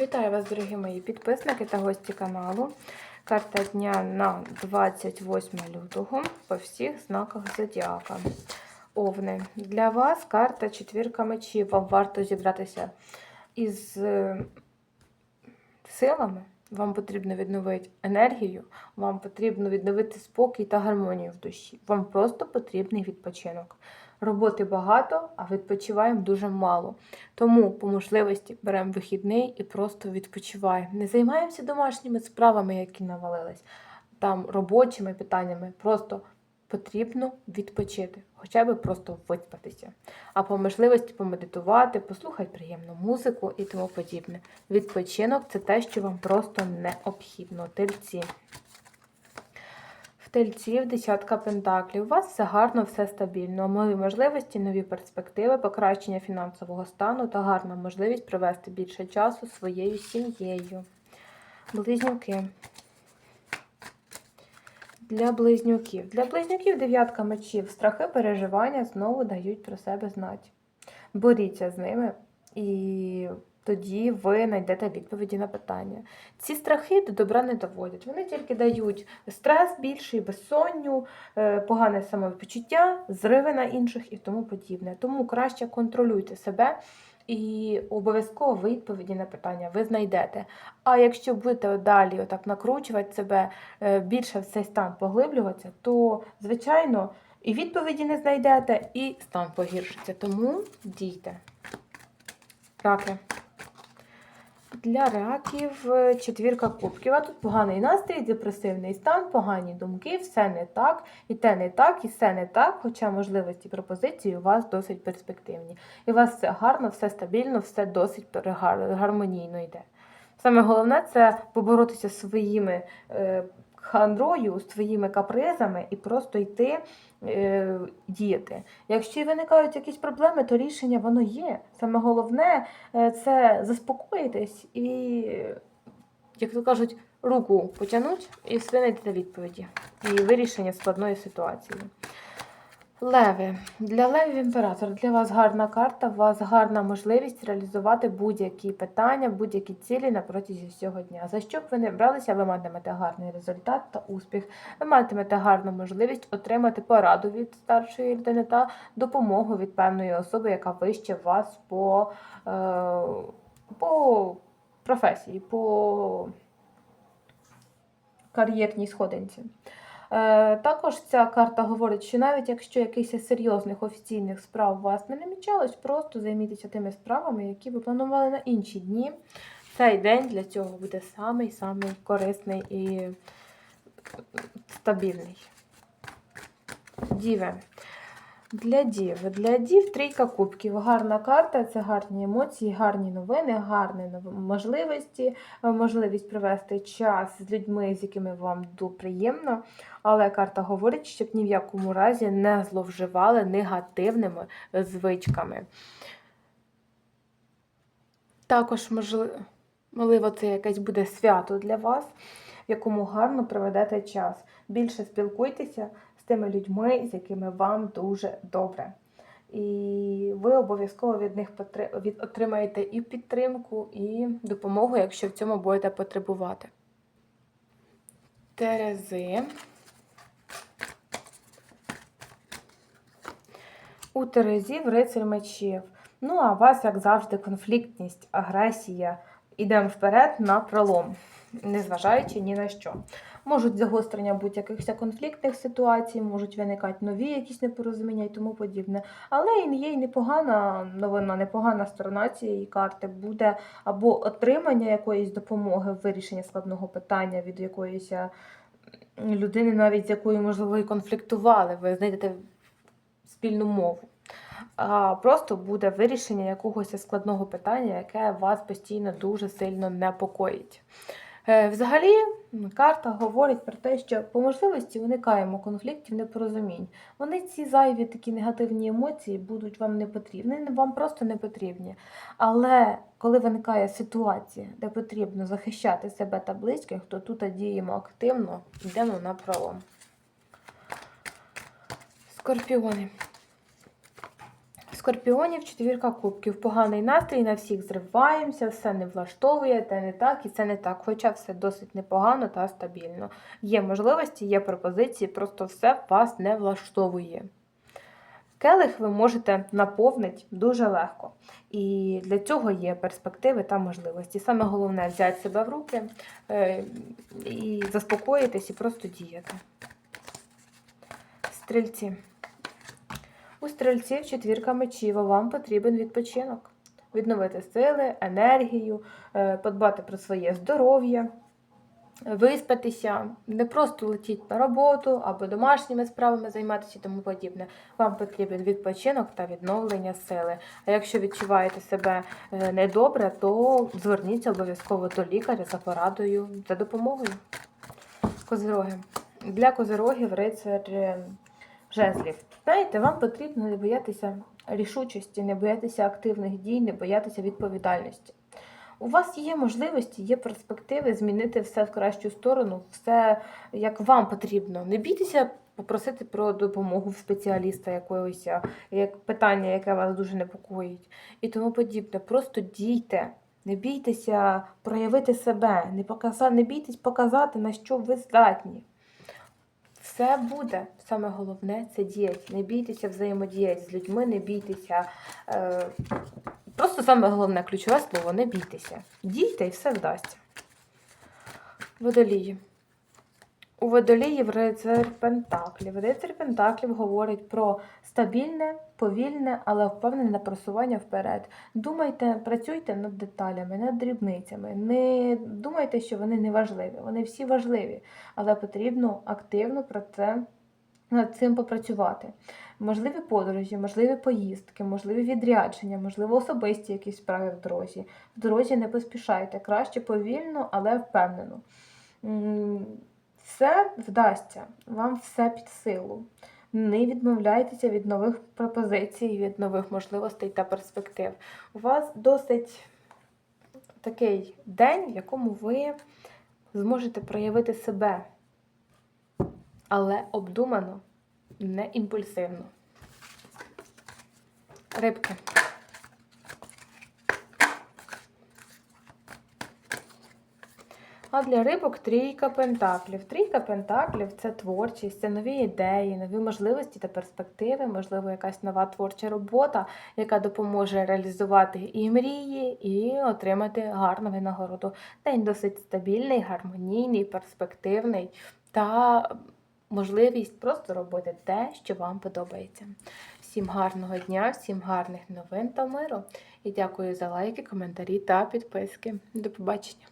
Вітаю вас, дорогі мої підписники та гості каналу. Карта дня на 28 лютого по всіх знаках Зодіака. Овни. Для вас карта четвірка мечів. Вам варто зібратися із е, силами. Вам потрібно відновити енергію, вам потрібно відновити спокій та гармонію в душі. Вам просто потрібний відпочинок. Роботи багато, а відпочиваємо дуже мало. Тому по можливості беремо вихідний і просто відпочиваємо. Не займаємося домашніми справами, які навалились, там робочими питаннями. Просто потрібно відпочити, хоча б просто виспатися. А по можливості помедитувати, послухати приємну музику і тому подібне. Відпочинок це те, що вам просто необхідно. Тельці. В тельців десятка пентаклів. У вас все гарно, все стабільно. Нові можливості, нові перспективи, покращення фінансового стану та гарна можливість провести більше часу своєю сім'єю. Близнюки. Для близнюків. Для близнюків дев'ятка мечів. Страхи, переживання знову дають про себе знати. Боріться з ними, і тоді ви знайдете відповіді на питання. Ці страхи до добра не доводять. Вони тільки дають стрес більший, безсонню, е, погане самопочуття, зриви на інших і тому подібне. Тому краще контролюйте себе. І обов'язково відповіді на питання ви знайдете. А якщо будете далі отак накручувати себе, е, більше в цей стан поглиблюватися, то, звичайно, і відповіді не знайдете, і стан погіршиться. Тому дійте. Раки. Для раків е, четвірка кубків. А тут поганий настрій, депресивний стан, погані думки, все не так, і те не так, і все не так. Хоча можливості пропозиції у вас досить перспективні. І у вас все гарно, все стабільно, все досить гармонійно йде. Саме головне це поборотися своїми е, хандрою, своїми капризами і просто йти діяти. Якщо виникають якісь проблеми, то рішення воно є. Саме головне е, це заспокоїтись і, як то кажуть, руку потягнути і знайдете відповіді і вирішення складної ситуації. Леви. Для левів імператор. Для вас гарна карта, у вас гарна можливість реалізувати будь-які питання, будь-які цілі на протязі всього дня. За що б ви не бралися, ви матимете гарний результат та успіх. Ви матимете гарну можливість отримати пораду від старшої людини та допомогу від певної особи, яка вище вас по, е, по професії, по кар'єрній сходинці. Е, Також ця карта говорить, що навіть якщо якихось серйозних офіційних справ у вас не намічалось, просто займіться тими справами, які ви планували на інші дні. Цей день для цього буде самий-самий корисний і стабільний. Діве. Для дів. Для дів трійка кубків. Гарна карта, це гарні емоції, гарні новини, гарні можливості, е, можливість провести час з людьми, з якими вам приємно. Але карта говорить, щоб ні в якому разі не зловживали негативними звичками. Також, можливо, це якесь буде свято для вас, в якому гарно проведете час. Більше спілкуйтеся тими людьми, з якими вам дуже добре. І ви обов'язково від них отримаєте і підтримку, і допомогу, якщо в цьому будете потребувати. Терези. У Терезів рицарь мечів. Ну, а вас, як завжди, конфліктність, агресія. Ідемо вперед на пролом, незважаючи ні на що. Можуть загострення будь-якихось конфліктних ситуацій, можуть виникати нові якісь непорозуміння і тому подібне. Але і є й непогана новина, непогана сторона цієї карти буде або отримання якоїсь допомоги в вирішенні складного питання від якоїсь е, людини, навіть з якою, можливо, і конфліктували. Ви знайдете спільну мову. А просто буде вирішення якогось складного питання, яке вас постійно дуже сильно непокоїть. Е, Взагалі, карта говорить про те, що по можливості уникаємо конфліктів, непорозумінь. Вони ці зайві такі негативні емоції будуть вам не потрібні, вам просто не потрібні. Але коли виникає ситуація, де потрібно захищати себе та близьких, то тут діємо активно, йдемо на пролом. Скорпіони. Скорпіонів четвірка кубків. Поганий настрій, на всіх зриваємося, все не влаштовує, те не так і це не так. Хоча все досить непогано та стабільно. Є можливості, є пропозиції, просто все вас не влаштовує. Келих ви можете наповнити дуже легко. І для цього є перспективи та можливості. Саме головне взяти себе в руки е, і заспокоїтись і просто діяти. Стрільці. У стрільців четвірка мечів, а вам потрібен відпочинок. Відновити сили, енергію, е, подбати про своє здоров'я, виспатися, не просто летіти на роботу або домашніми справами займатися і тому подібне. Вам потрібен відпочинок та відновлення сили. А якщо відчуваєте себе е, недобре, то зверніться обов'язково до лікаря за порадою, за допомогою. Козироги. Для козирогів рицар е, жезлів. Знаєте, вам потрібно не боятися рішучості, не боятися активних дій, не боятися відповідальності. У вас є можливості, є перспективи змінити все в кращу сторону, все як вам потрібно. Не бійтеся попросити про допомогу в спеціаліста якогось, як питання, яке вас дуже непокоїть, і тому подібне. Просто дійте. Не бійтеся проявити себе, не, показа... не бійтесь показати, на що ви здатні. Все буде. Саме головне це діяти. Не бійтеся взаємодіяти з людьми, не бійтеся. Е... Просто саме головне ключове слово не бійтеся. Дійте і все вдасться. Водолії. Водоліїв рицар Пентаклів. Рицар Пентаклів говорить про стабільне, повільне, але впевнене просування вперед. Думайте, працюйте над деталями, над дрібницями. Не думайте, що вони не важливі. Вони всі важливі, але потрібно активно про це над цим попрацювати. Можливі подорожі, можливі поїздки, можливі відрядження, можливо, особисті якісь справи в дорозі. В дорозі не поспішайте. Краще повільно, але впевнено. Все вдасться, вам все під силу. Не відмовляйтеся від нових пропозицій, від нових можливостей та перспектив. У вас досить такий день, в якому ви зможете проявити себе, але обдумано, не імпульсивно. Рибки. А для рибок трійка пентаклів. Трійка пентаклів це творчість, це нові ідеї, нові можливості та перспективи, можливо, якась нова творча робота, яка допоможе реалізувати і мрії, і отримати гарну винагороду. День досить стабільний, гармонійний, перспективний та можливість просто робити те, що вам подобається. Всім гарного дня, всім гарних новин та миру. І дякую за лайки, коментарі та підписки. До побачення!